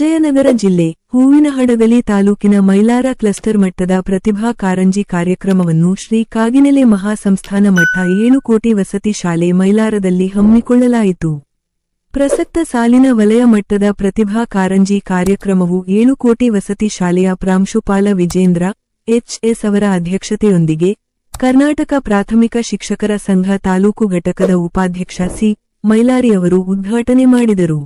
ವಿಜಯನಗರ ಜಿಲ್ಲೆ, ಹೂವಿನಹಡಗಲಿ ತಾಲೂಕಿನ ಮೈಲಾರ ಕ್ಲಸ್ಟರ್ ಮಟ್ಟದ ಪ್ರತಿಭಾ ಕಾರಂಜಿ ಕಾರ್ಯಕ್ರಮವನ್ನು ಶ್ರೀ ಕಾಗಿನೆಲೆ ಮಹಾಸಂಸ್ಥಾನ ಮಠ ಏಳು ಕೋಟಿ ವಸತಿ ಶಾಲೆ ಮೈಲಾರದಲ್ಲಿ ಹಮ್ಮಿಕೊಳ್ಳಲಾಯಿತು. ಪ್ರಸಕ್ತ ಸಾಲಿನ ವಲಯ ಮಟ್ಟದ ಪ್ರತಿಭಾ ಕಾರಂಜಿ ಕಾರ್ಯಕ್ರಮವು ಏಳು ಕೋಟಿ ವಸತಿ ಶಾಲೆಯ ಪ್ರಾಂಶುಪಾಲ ವಿಜೇಂದ್ರ, ಎಚ್ಎಸ್ ಅವರ ಅಧ್ಯಕ್ಷತೆಯೊಂದಿಗೆ ಕರ್ನಾಟಕ ಪ್ರಾಥಮಿಕ ಶಿಕ್ಷಕರ ಸಂಘ ತಾಲೂಕು ಘಟಕದ ಉಪಾಧ್ಯಕ್ಷ ಸಿ. ಮೈಲಾರಿಯವರು ಉದ್ಘಾಟನೆ ಮಾಡಿದರು.